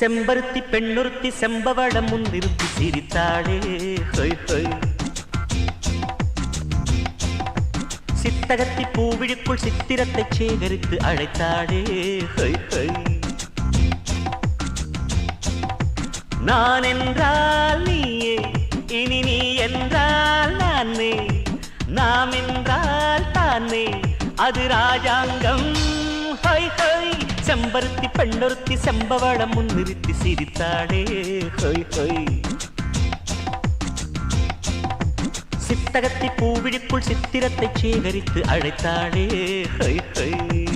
செம்பருத்தி பெண்ணுறுத்தி செம்பவளம் முன்னிறுத்தி சிரித்தாளே. ஹொய் ஹொய் சித்தகத்தி பூவிழுக்குள் சித்திரத்தை சேகரித்து அழைத்தாளே. ஹொய் ஹொய் நான் என்றால் நீயே இனி நீ என்றால் நானே நாம் என்றால் தானே அது ராஜாங்கம். செம்பருத்தி பெண்ணொருத்தி செம்பவளம் முன்னிறுத்தி சிரித்தாளே. ஹொய் ஹொய். சித்தகத்தை பூவிழிக்குள் சித்திரத்தை சேகரித்து அழைத்தாளே. ஹொய் ஹொய்.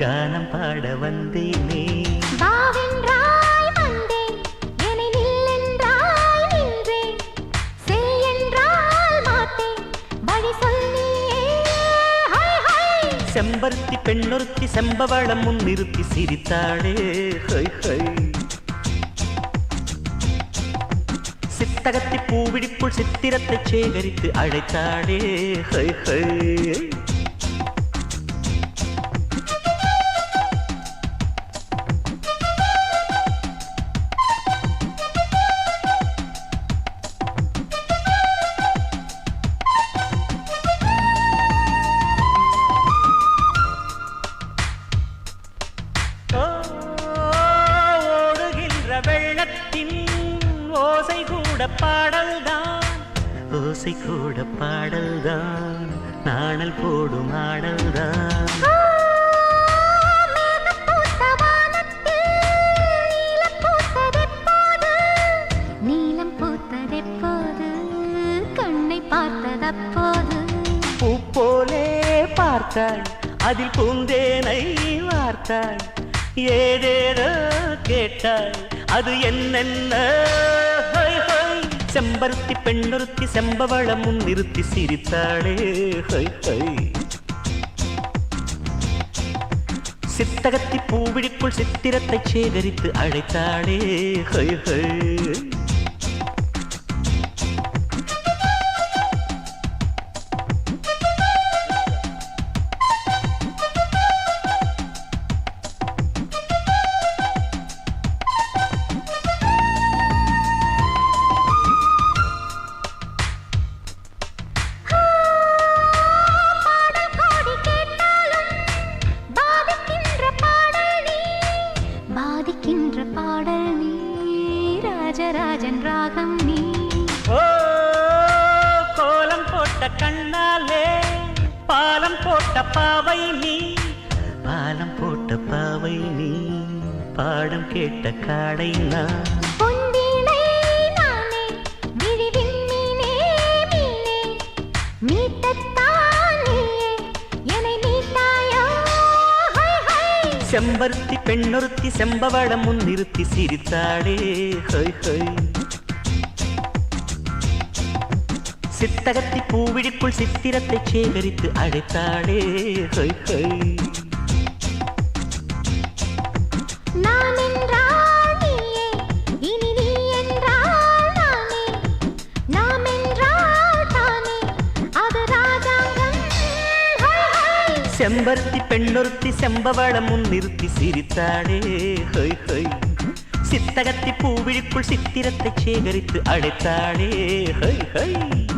கானம் பாட வந்தேனே. வாவென்றாய் வந்தேன் என்னை நில்லென்றாய் நின்றேன். செல் என்றால் மாட்டேன் வழி சொல்லியே ஹை ஹை செம்பருத்தி பெண்ணொருத்தி செம்பவளம் முன்னிறுத்தி சிரித்தாளே. ஹொய் ஹொய் சித்தகத்தி பூவிழிப்புள் சித்திரத்தை சேகரித்து அழைத்தாளே. ஹொய் ஹொய் ஓசை கூட பாடல்தான். ஓசை கூட பாடல்தான். நாணல் போடும் ஆடல்தான். நீலம் பூத்ததெப்போது? கண்ணை பார்த்ததப்போது? பூ போலே பார்த்தாய் அதில் பூந்தேனை வார்த்தாய். ஏதேதோ கேட்டாய் அது என்னென்ன? செம்பருத்தி பெண்ணொருத்தி செம்பவளம் முன்னிறுத்தி சிரித்தாளே ஹொய் ஹொய் சித்தகத்தி பூவிழிக்குள் சித்திரத்தை சேகரித்து அழைத்தாளே ஹை ஹை. போட்ட பாவை நீ பாலம் போட்ட பாவை நீ பாடம் கேட்ட காடை நான். செம்பருத்தி பெண்ணொருத்தி செம்பவளம் முன்னிறுத்தி சிரித்தாளே ஹொய் ஹொய் நாம் என்றால் தானே அது ராஜாங்கம். ஹை ஹை செம்பருத்தி பெண்ணொருத்தி செம்பவளம் முன்னிறுத்தி சிரித்தாளே. ஹொய் ஹொய். சித்தகத்தி பூவிழிக்குள் சித்திரத்தை சேகரித்து அழைத்தாளே. ஹொய் ஹொய்.